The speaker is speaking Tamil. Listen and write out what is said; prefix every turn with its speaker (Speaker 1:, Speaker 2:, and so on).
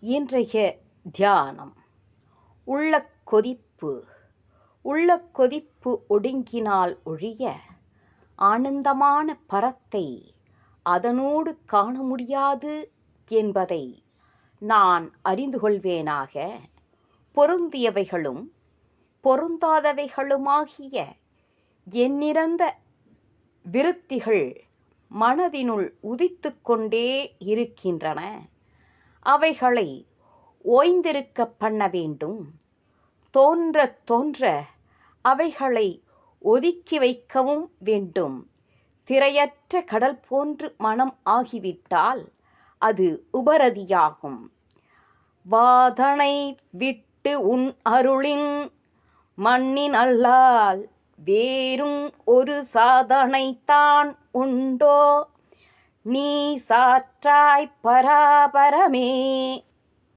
Speaker 1: இன்றைய தியானம். உள்ள கொதிப்பு. உள்ள கொதிப்பு ஒடுங்கினால் ஒழிய ஆனந்தமான பரத்தை அதனோடு காண முடியாது என்பதை நான் அறிந்து கொள்வேனாக. பொருந்தியவைகளும் பொருந்தாதவைகளுமாகிய எண்ணிறந்த விருத்திகள் மனதினுள் உதித்து கொண்டே இருக்கின்றன. அவைகளை ஓய்ந்திருக்க பண்ண வேண்டும். தோன்ற தோன்ற அவைகளை ஒதுக்கி வைக்கவும் வேண்டும். திரையற்ற கடல் போன்று மனம் ஆகிவிட்டால் அது உபரதியாகும். வாதனை விட்டு உன் அருளின் மண்ணின் அல்லால் வேறும் ஒரு சாதனைத்தான் உண்டோ? நீ சாற்றாய் பராபரமே.